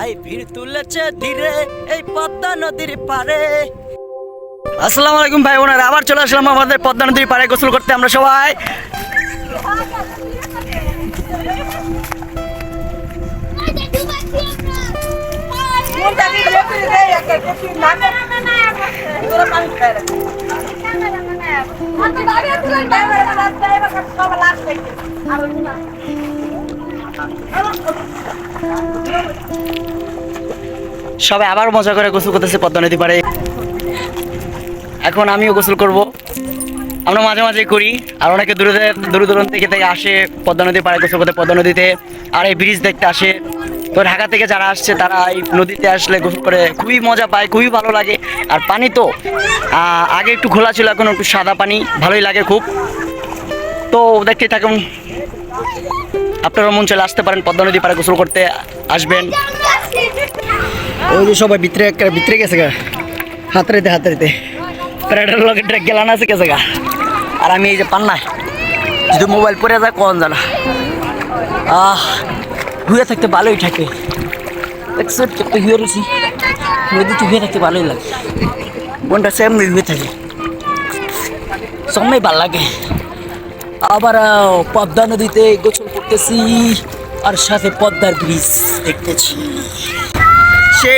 I ভিড় তুলেছে ধীরে, এই পদ্মা নদীর পারে আসসালামু আলাইকুম ভাই বোনেরা, আবার চলে আসলাম আমাদের পদ্মা নদীর পাড়ে গোসল করতে আমরা সবাই। সবাই আবার মজা করে গোসল করতেছে পদ্মা নদী পাড়ে। এখন আমিও গোসল করব। আমরা মাঝে মাঝে করি, আর অনেকে দূরে দূর দূরান্ত থেকে থেকে আসে পদ্মা নদী পাড়ে গোসল করতে পদ্মা নদীতে, আর এই ব্রিজ দেখতে আসে। তো ঢাকা থেকে যারা আসছে, তারা এই নদীতে আসলে গোসল করে খুবই মজা পায়, খুবই ভালো লাগে। আর পানি তো আগে একটু খোলা ছিল, এখন একটু সাদা পানি, ভালোই লাগে খুব। তো দেখতে থাকুন। আপনারা মন চলে আসতে পারেন পদ্মা নদী পাড়ে গোসল করতে আসবেন। ওই যে সবাই ভিতরে একটা- ভিতরে গেছে গা। হাত রেতে হাত প্যারাডের লগে ট্রেক গেলান আছে গেছে গা। আর আমি এই যে পান্নায় যদি মোবাইল পরে যায় কন জানা? আহ হুয়ে থাকতে ভালোই থাকে। হুয়ে রয়েছি। নদীতে হুয়ে থাকতে ভালোই লাগে। মনটা সেমনি হুয়ে থাকে। সময় ভালো লাগে। আবার পদ্মা নদীতে গোসল করতেছি আর সাথে পদ্মার ব্রিজ দেখতেছি সে